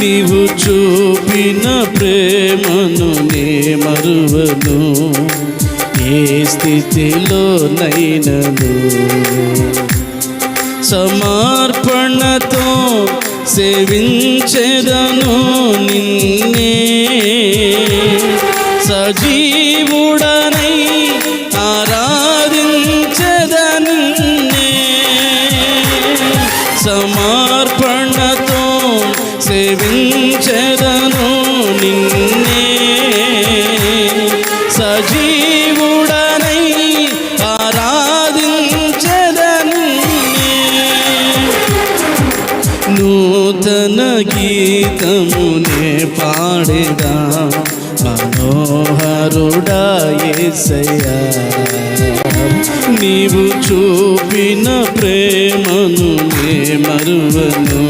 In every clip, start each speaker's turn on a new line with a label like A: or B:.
A: నీవు చూపిన ప్రేమను నే మరువను. ఏ స్థితిలో నైనను సమర్పణతో సేవించెదను నిన్నే. సజీవుడా సేవించదను నిన్నే. సజీవుడనై ఆరాధించదను నూతన గీతమునే పాడేదా మనోహరుడా నీవు చూపిన ప్రేమను నే మరువను.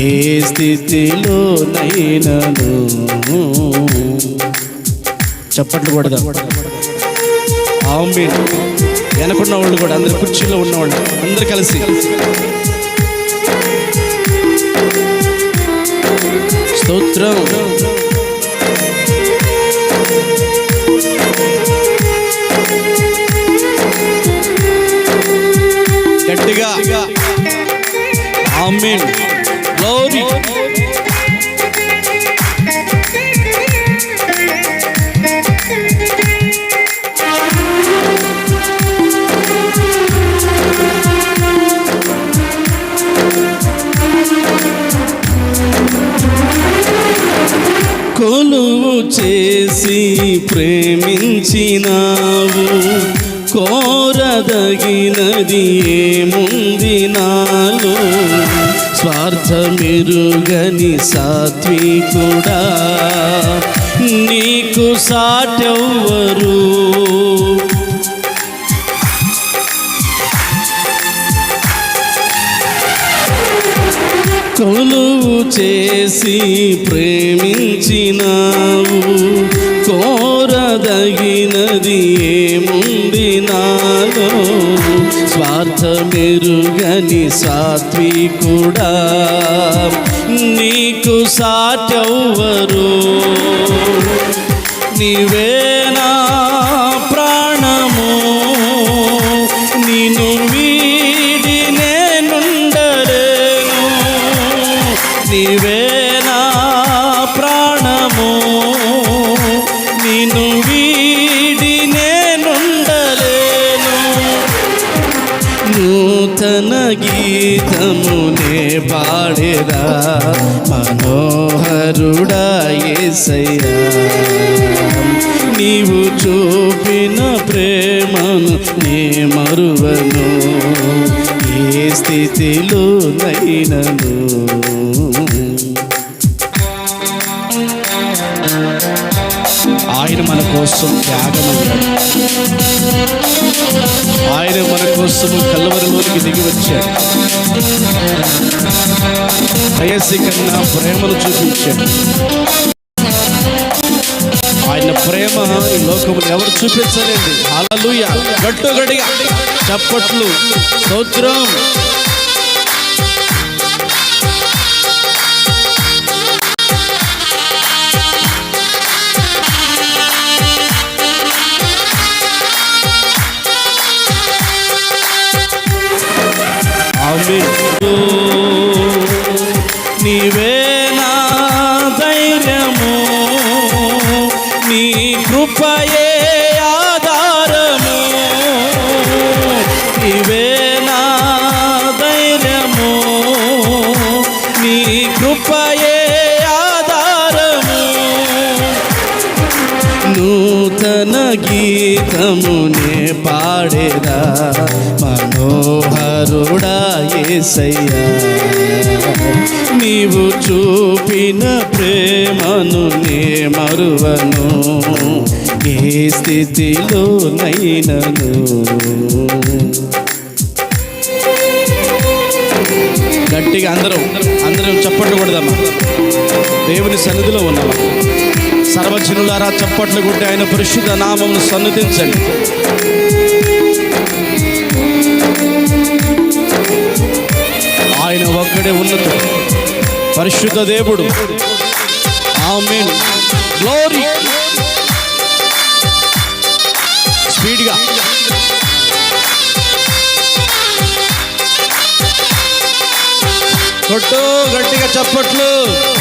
A: ఏ స్థితిలో నైనను చప్పట్లు కొడదా. ఆమె వెనకున్న వాళ్ళు కూడా అందరు కుర్చీలో ఉన్నవాళ్ళు అందరు కలిసి. స్తోత్రం. గట్టిగా. ఆంబీడ్ గ్లోరీ కొలువు చేసి ప్రేమించినావు. కోరదగినది ఏముంది నాలో? స్వార్థమెరుగని సాత్వికుడా నీకు సాటెవ్వరు? కొలువు చేసి ప్రేమించినావు కోరదగినది ఏముంది నాలో? స్వార్థమెరుగని సాత్వికుడా నీకు సాటెవ్వరు నీవేనా ప్రాణము నిను వీడి నేనుండరేను నీవే పాడేరా. మనోహరుడా నీవు చూపిన ప్రేమను నే మరువను. ఏ స్థితిలో నైనను ఆయన మన కోసం త్యాగమయ్యాడు కోసము కల్వరిలోనికి దిగి వచ్చాడు వయస్సు కన్నా ప్రేమను చూపించాడు ఆయన ప్రేమ ఈ లోకములు ఎవరు చూపించలేండి అలలుయ గట్టు గడిగా చప్పట్లు స్తోత్రం జన గీతమునే పాడేదా మనోహరుడా యేసయ్యా నీవు చూపిన ప్రేమను నే మరువను ఏ స్థితిలో నైనను గట్టిగా అందరం అందరం చప్పట్లు కొడదామా దేవుని సన్నిధిలో ఉన్నామా సర్వజనులారా చప్పట్లు కొట్టి ఆయన పరిశుద్ధ నామమును సన్నిధించండి. ఒక్కడే ఉన్నత పరిశుద్ధ దేవుడు. ఆమేన్. గ్లోరీ స్పీడ్గా కొట్టు గట్టిగా చప్పట్లు.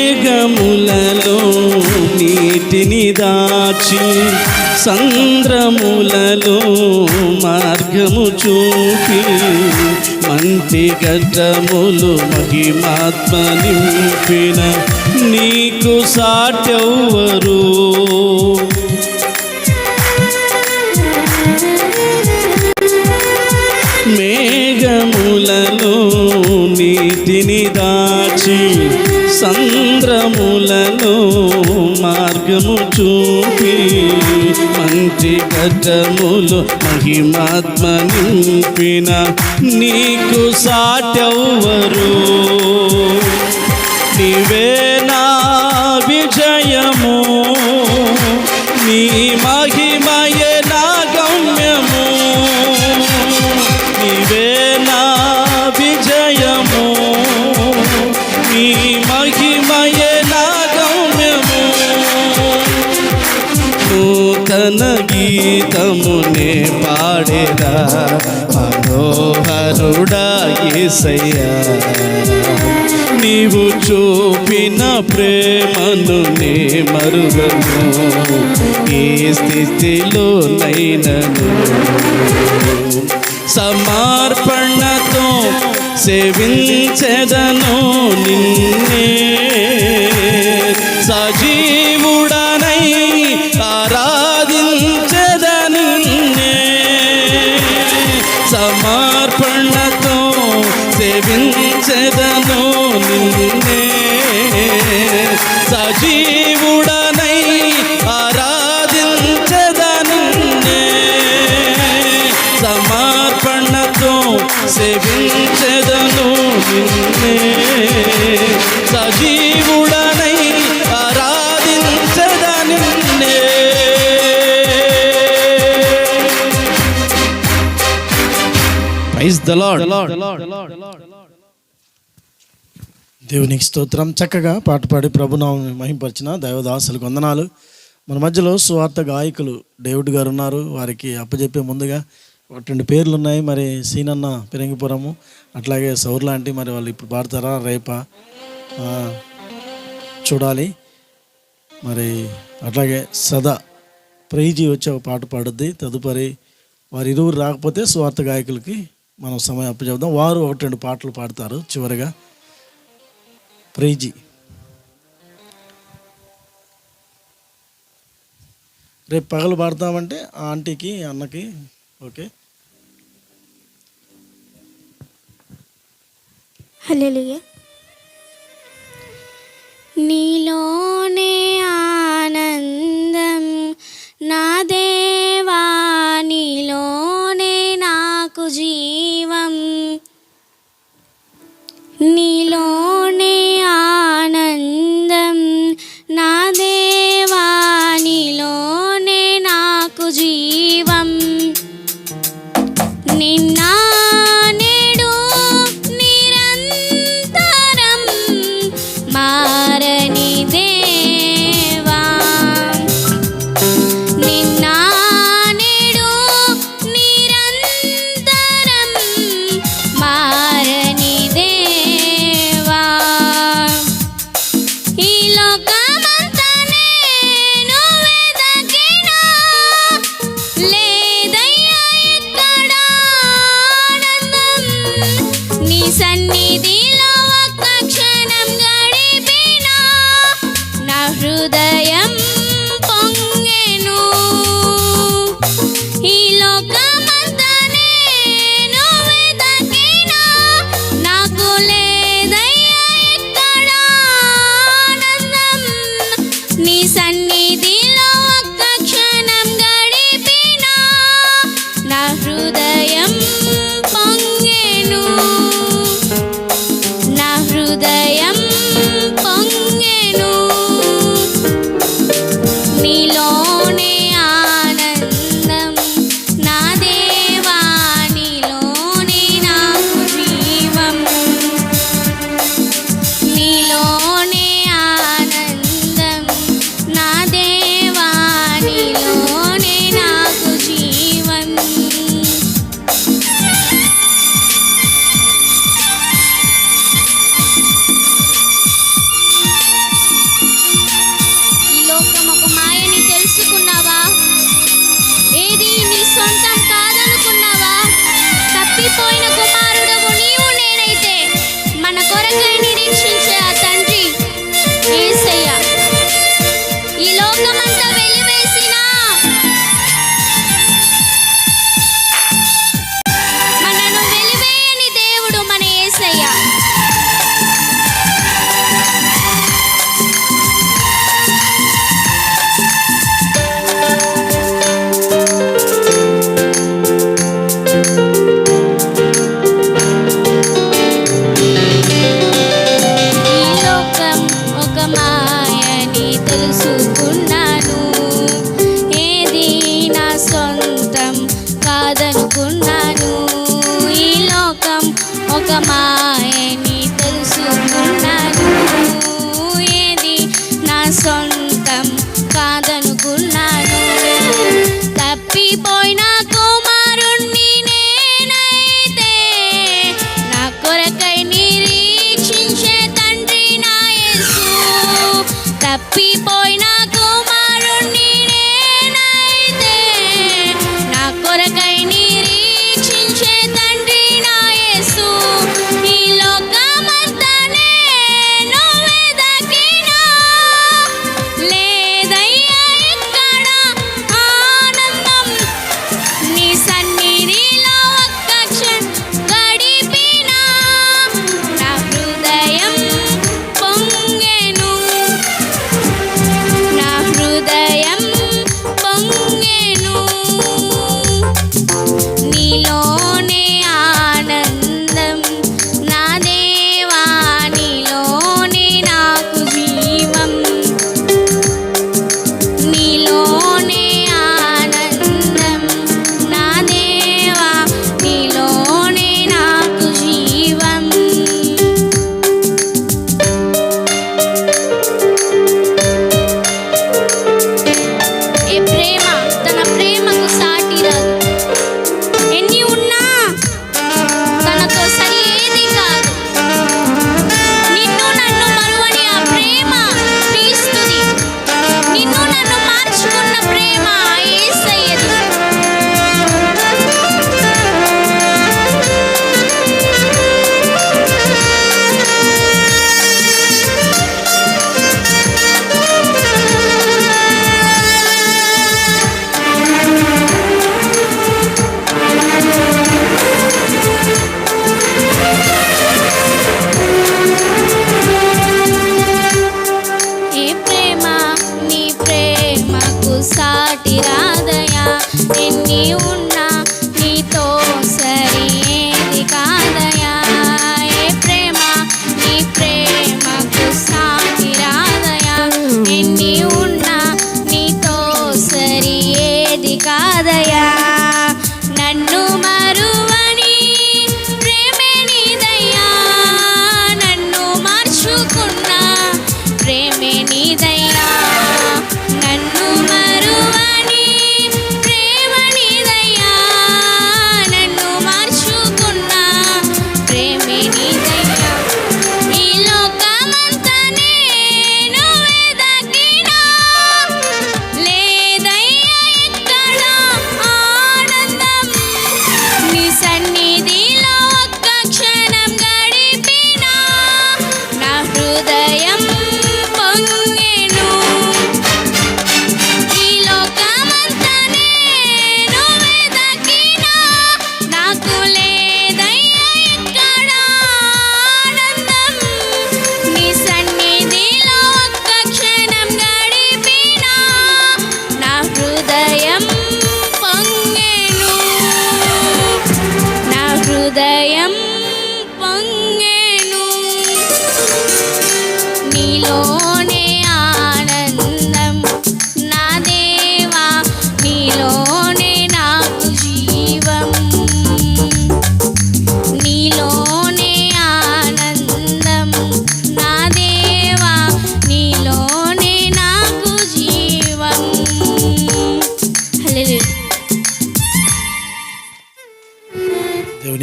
A: మేఘములలో నీటిని దాచి సంద్రములలో మార్గము చూపి మంటి గడ్డములు మహిమాత్మ నింపిన నీకు సాటెవ్వరు నీటిని దాచి సంద్రములలో మార్గము చూపి మంచి గడ్డములు మహిమాత్మ నింపిన నీకు సాటవరు నీవే నూతన గీతమునే పాడేదా మనోహరుడా యేసయ్యా నీవు చూపిన ప్రేమను నే మరుగను ఏ స్థితిలో నైనను సమర్పణతో సేవించెదను నిన్నే. సజీవుడా ప్రైజ్ ద లార్డ్
B: దేవునికి స్తోత్రం. చక్కగా పాట పాడి ప్రభునామం మహింపరిచిన దైవదాసులకు వందనాలు. మన మధ్యలో సువార్త గాయకులు డేవిడ్ గారు ఉన్నారు. వారికి అప్పచెప్పే ముందుగా ఒక రెండు పేర్లు ఉన్నాయి. మరి సీనన్న పెరంగిపురము. అట్లాగే సౌర్ లాంటి మరి వాళ్ళు ఇప్పుడు పాడతారా? రేపా? చూడాలి. మరి అట్లాగే సదా ప్రైజీ వచ్చి ఒక పాట పాడుద్ది. తదుపరి వారి ఇరువురు రాకపోతే స్వార్థ గాయకులకి మనం సమయం అప్పచెప్దాం. వారు ఒకటి రెండు పాటలు పాడతారు చివరిగా. ప్రైజీ. రేపు పగలు పాడతామంటే ఆ ఆంటీకి అన్నకి ఓకే?
C: హల్లెలూయా. నీలోనే ఆనందం నా దేవా నీలో జీవం నీలో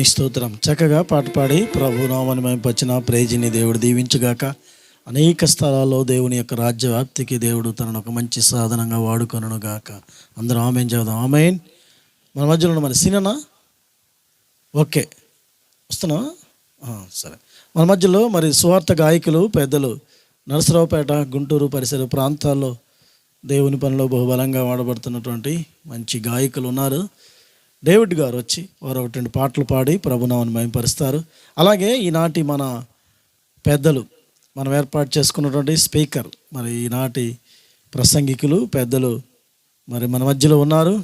C: స్తోత్రం. చక్కగా పాట పాడి ప్రభు నామని మేంపచ్చిన ప్రేజిని దేవుడు దీవించగాక. అనేక స్థలాల్లో దేవుని యొక్క రాజ్యవ్యాప్తికి దేవుడు తనను ఒక మంచి సాధనంగా వాడుకొనను గాక అందరూ ఆమెన్ చదువు ఆమెన్. మన మధ్యలో మన సిననా ఓకే. వస్తున్నా సరే. మన మధ్యలో మరి స్వార్థ గాయకులు పెద్దలు నరసరావుపేట గుంటూరు పరిసర ప్రాంతాల్లో దేవుని పనిలో బహుబలంగా వాడబడుతున్నటువంటి మంచి గాయకులు ఉన్నారు. డేవిడ్ గారు వచ్చి వారు ఒకటి రెండు పాటలు పాడి ప్రభునామని మయంపరుస్తారు అలాగే ఈనాటి మన పెద్దలు మనం ఏర్పాటు చేసుకున్నటువంటి స్పీకర్ మరి ఈనాటి ప్రసంగికులు పెద్దలు మరి మన మధ్యలో ఉన్నారు.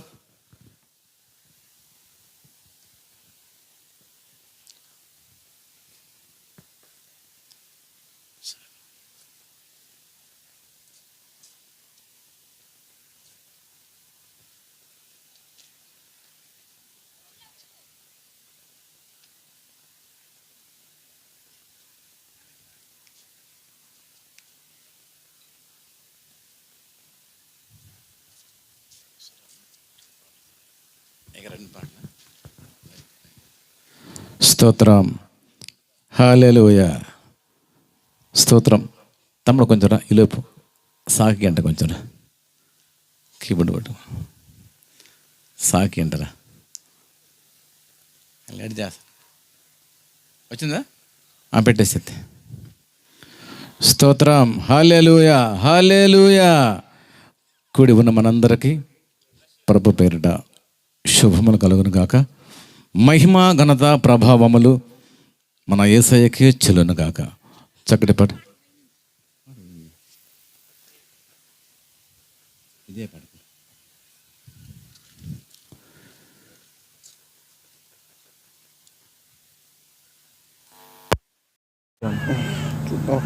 D: స్తోత్రం. హాలేలుయ స్తోత్రం. తమ్ముడు కొంచెం ఈలోపు సాకి అంట కొంచెం కీబోర్డ్ పట్టు సాకి అంటరా లేట్ చేస్తా వచ్చిందా? ఆ, పెట్టేసేది స్తోత్రం. హాలేలుయ హాలేలుయ కూడి ఉన్న మనందరికీ ప్రభు పేరిట శుభములు కలుగును గాక. మహిమ ఘనత ప్రభావములు మన ఏసయ్యకే చెల్లును గాక. చక్కటి పాట. ఇదే పాట.
E: ఒకసారి